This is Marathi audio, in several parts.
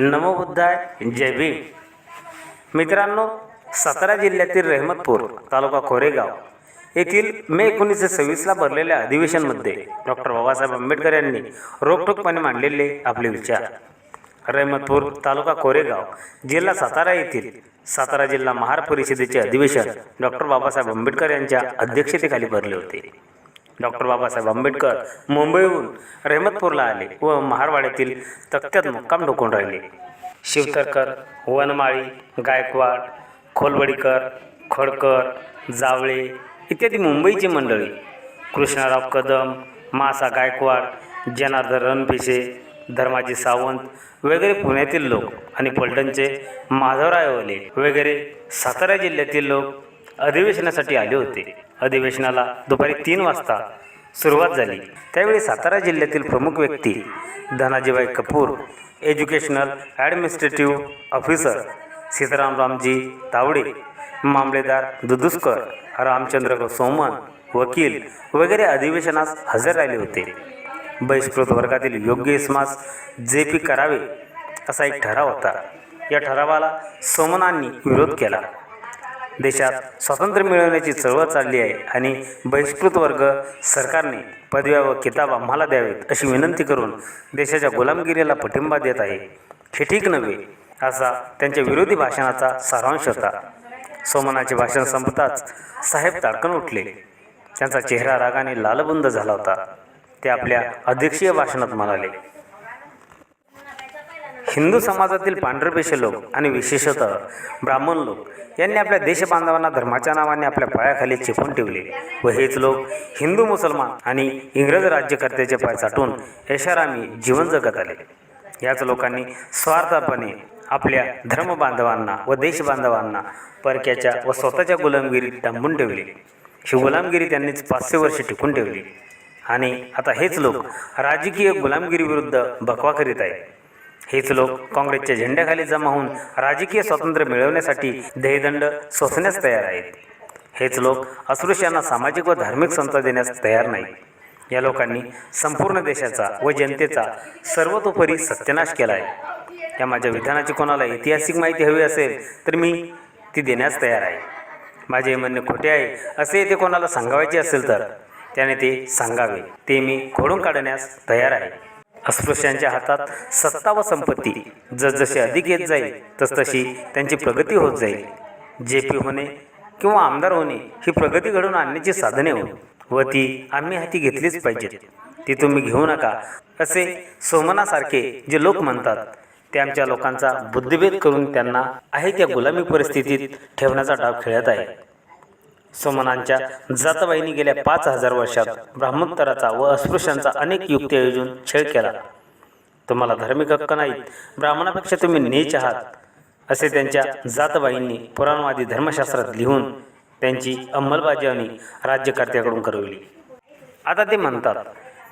नमो बुद्धाय जय भीम. मित्रांनो सातारा जिल्ह्यातील रहमतपूर तालुका कोरेगाव येथील मे एकोणीसशे सव्वीसला भरलेल्या अधिवेशनमध्ये डॉक्टर बाबासाहेब आंबेडकर यांनी रोखठोकपणे मांडलेले आपले विचार. रहमतपूर तालुका कोरेगाव जिल्हा सातारा येथील सातारा जिल्हा महार परिषदेचे अधिवेशन डॉक्टर बाबासाहेब आंबेडकर यांच्या अध्यक्षतेखाली भरले होते. डॉक्टर बाबासाहेब आंबेडकर मुंबईहून रहमतपूरला आले व महारवाड्यातील तक्त्यात मुक्काम डोकून राहिले. शिवतरकर वनमाळी गायकवाड खोलवडीकर खडकर जावळे इत्यादी मुंबईची मंडळी कृष्णराव कदम मासा गायकवाड जनार्दन रणपिसे धर्माजी सावंत वगैरे पुण्यातील लोक आणि पलटणचे माधवराय ओले वगैरे सातारा जिल्ह्यातील लोक अधिवेशनासाठी आले होते. अधिवेशनाला दुपारी तीन वाजता सुरुवात झाली. त्यावेळी सातारा जिल्ह्यातील प्रमुख व्यक्ती Dhanajibai Kapoor educational administrative officer Sitaram Ramji Tawde मामलेदार दुदुस्कर रामचंद्र सोमन वकील वगैरे अधिवेशनास हजर राहिले होते. बहिष्कृत वर्गातील योग्य इसमास जे पी करावे असा एक ठराव होता. या ठरावाला सोमनांनी विरोध केला. देशात स्वातंत्र्य मिळवण्याची चळवळ चालली आहे आणि बहिष्कृत वर्ग सरकारने पदव्या व किताब आम्हाला द्यावेत अशी विनंती करून देशाच्या गुलामगिरीला पाठिंबा देत आहे. हे ठीक नव्हे असा त्यांच्या विरोधी भाषणाचा सारांश होता. सोमनाचे भाषण संपताच साहेब ताडकन उठले. त्यांचा चेहरा रागाने लालबुंद झाला होता. ते आपल्या अध्यक्षीय भाषणात म्हणाले हिंदू समाजातील पांढरपेशे लोक आणि विशेषतः ब्राह्मण लोक यांनी आपल्या देशबांधवांना धर्माच्या नावाने आपल्या पायाखाली चिपून ठेवले व हेच लोक हिंदू मुसलमान आणि इंग्रज राज्यकर्त्याचे पाय चाटून यशारामी जीवन जगत आले. याच लोकांनी स्वार्थपणे आपल्या धर्मबांधवांना व देशबांधवांना परक्याच्या व स्वतःच्या गुलामगिरीत डांबून ठेवले. ही गुलामगिरी त्यांनीच पाचशे वर्षे टिकून ठेवली. आणि आता हेच लोक राजकीय गुलामगिरीविरुद्ध बकवा करीत आहेत. हेच लोक काँग्रेसच्या झेंड्याखाली जमा होऊन राजकीय स्वातंत्र्य मिळवण्यासाठी देहदंड सोसण्यास तयार आहेत. हेच लोक अस्पृश्यांना सामाजिक व धार्मिक संस्था देण्यास तयार नाहीत. या लोकांनी संपूर्ण देशाचा व जनतेचा सर्वतोपरी सत्यानाश केला आहे या माझ्या विधानाची कोणाला ऐतिहासिक माहिती हवी असेल तर मी ती देण्यास तयार आहे. माझे म्हणणे खोटे आहे असे ते कोणाला सांगावायचे असेल तर त्याने ते सांगावे. ते मी खोडून काढण्यास तयार आहे. अस्पृश्यांच्या हातात सत्ता व संपत्ती. जसजशी अधिक येत जाईल तसतशी त्यांची प्रगती होत जाईल. जे पी होणे किंवा आमदार होणे ही प्रगती घडवून आणण्याची साधने होत व ती आम्ही हाती घेतलीच पाहिजेत. ती तुम्ही घेऊ नका असे सोमनासारखे जे लोक म्हणतात ते आमच्या लोकांचा बुद्धिभेद करून त्यांना आहे त्या गुलामी परिस्थितीत ठेवण्याचा डाव खेळत आहे सोमनांच्या जातबाईंनी गेल्या पाच हजार वर्षात ब्राह्मोत्तराचा व अस्पृश्यांचा अनेक युक्ती आयोजून छेड केला. तुम्हाला धार्मिक हक्क नाहीत ब्राह्मणापेक्षा तुम्ही नीच आहात असे त्यांच्या जातबाईंनी पुराणवादी धर्मशास्त्रात लिहून त्यांची अंमलबजावणी राज्यकर्त्याकडून करविली. आता ते म्हणतात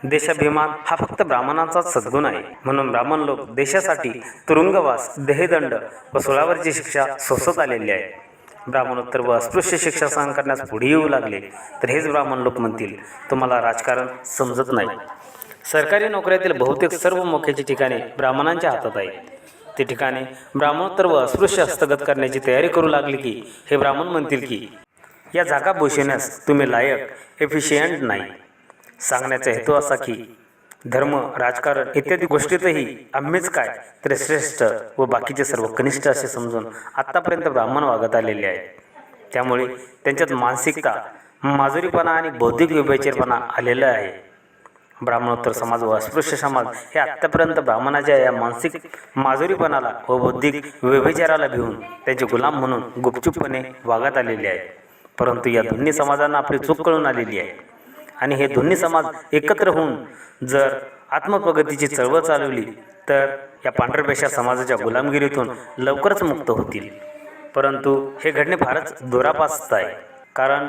देशाभिमान हा फक्त ब्राह्मणांचाच सद्गुण आहे. म्हणून ब्राह्मण लोक देशासाठी तुरुंगवास देहदंड व सोळावरची शिक्षा सोसत आलेली आहे ब्राह्मणोत्तर व अस्पृश्य शिक्षा सहन करण्यास पुढे येऊ लागले. तर हेच ब्राह्मण लोक म्हणतील तुम्हाला राजकारण समजत नाही. सरकारी नोकऱ्यातील बहुतेक सर्व मोक्याची ठिकाणे ब्राह्मणांच्या हातात आहेत. ते ठिकाणे ब्राह्मणोत्तर व अस्पृश्य हस्तगत करण्याची तयारी करू लागली की हे ब्राह्मण म्हणतील की या जागा भूषवण्यास तुम्ही लायक एफिशियंट नाही. सांगण्याचा हेतू असा की धर्म राजकारण इत्यादी गोष्टीतही आम्हीच काय तर श्रेष्ठ व बाकीचे सर्व कनिष्ठ असे समजून आत्तापर्यंत ब्राह्मण वागत आलेले आहेत. त्यामुळे त्यांच्यात मानसिकता माजुरीपणा आणि बौद्धिक विभेचरपणा आलेला आहे. ब्राह्मणोत्तर समाज व अस्पृश्य समाज हे आत्तापर्यंत ब्राह्मणाच्या या मानसिक माजुरीपणाला व बौद्धिक व्यभिचाराला भिवून त्यांचे गुलाम म्हणून गुपचूपपणे वागत आलेले आहेत. परंतु या दोन्ही समाजांना आपली चूक कळून आलेली आहे. आणि हे दोन्ही समाज एकत्र होऊन जर आत्मप्रगतीची चळवळ चालवली तर या पांढरपेशा समाजाच्या गुलामगिरीतून लवकरच मुक्त होतील. परंतु हे घडणे फारच दुरापास्त आहे. कारण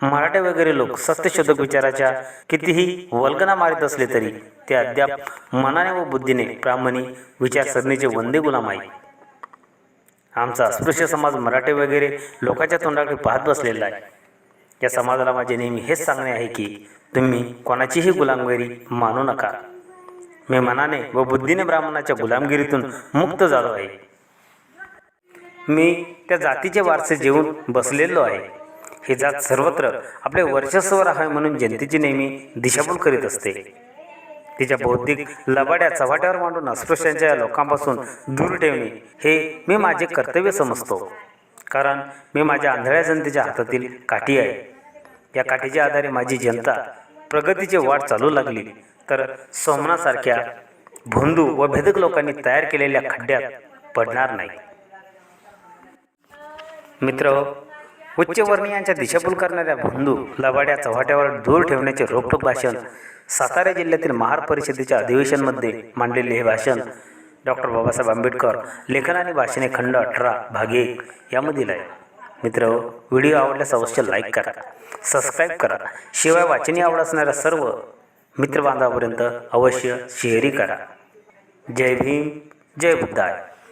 मराठे वगैरे लोक सत्यशोधक विचाराच्या कितीही वल्गना मारित असले तरी ते अद्याप मनाने व बुद्धीने ब्राह्मणी विचारसरणीचे वंदे गुलाम आहे आमचा अस्पृश्य समाज मराठे वगैरे लोकांच्या तोंडाकडे पाहत बसलेला आहे. या समाजाला माझे नेहमी हेच सांगणे आहे की तुम्ही कोणाचीही गुलामगिरी मानू नका. मी मनाने व बुद्धीने ब्राह्मणाच्या गुलामगिरीतून मुक्त झालो आहे. मी त्या जातीचे वारसे जेवून बसलेलो आहे. ही जात सर्वत्र आपले वर्चस्व राहावे म्हणून जनतेची नेहमी दिशाभूल करीत असते. तिच्या बौद्धिक लबाड्या चव्हाट्यावर मांडून अस्पृश्यांच्या या लोकांपासून दूर ठेवणे हे मी माझे कर्तव्य समजतो. कारण मी माझ्या आंधळ्या जनतेच्या हातातील काठी आहे. या काठीच्या आधारे माझी जनता प्रगतीची वाट चालू लागली. तर सोमनासारख्या भोंदू व भेदक लोकांनी तयार केलेल्या खड्ड्यात पडणार नाही. मित्र उच्चवर्णीयांच्या दिशाभूल करणाऱ्या भोंदू लबाड्या चव्हाट्यावर दूर ठेवण्याचे रोखठोक भाषण सातारा जिल्ह्यातील महार परिषदेच्या अधिवेशनमध्ये मांडलेले हे भाषण डॉक्टर बाबासाहेब आंबेडकर लेखन आणि भाषणे खंड अठरा भाग एक यामधील आहे मित्र व्हिडिओ आवडल्यास अवश्य लाईक करा. सबस्क्राईब करा. शिवाय वाचनी आवड असणाऱ्या सर्व मित्रबांधवापर्यंत अवश्य शेअरही करा. जय भीम जय बुद्धाय.